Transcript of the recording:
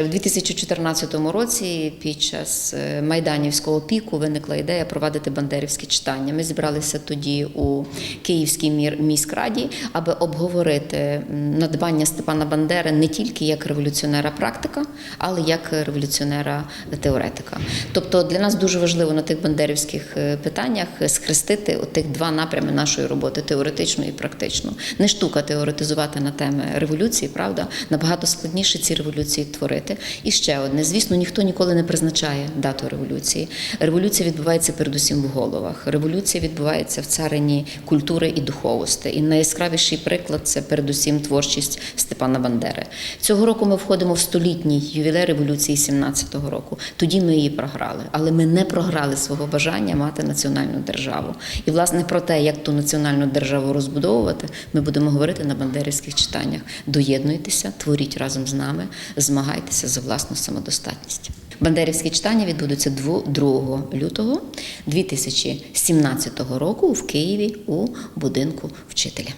У 2014 році під час е, майданівського піку виникла ідея провадити бандерівські читання. Ми зібралися тоді у Київській міськраді, аби обговорити надбання Степана Бандери не тільки як революціонера практика, але як революціонера теоретика. Тобто для нас дуже важливо на тих бандерівських е, питаннях схрестити тих два напрями нашої роботи теоретичну і практичну. Не штука теоретизувати на теми революції, правда, набагато складніше ці революції творити. І ще одне: звісно, ніхто ніколи не призначає дату революції. Революція відбувається передусім в головах. Революція відбувається в царині культури і духовості. І найяскравіший приклад це передусім творчість Степана Бандери. Цього року ми входимо в столітній ювілей революції 17-го року. Тоді ми її програли, але ми не програли свого бажання мати національну державу. І власне про те, як ту національну державу розбудовувати, ми будемо говорити на бандерівських читаннях. Доєднуйтеся, творіть разом з нами, змагайтеся за власну самодостатність. Бандерівські читання відбудуться 2 лютого 2017 року в Києві у будинку вчителя.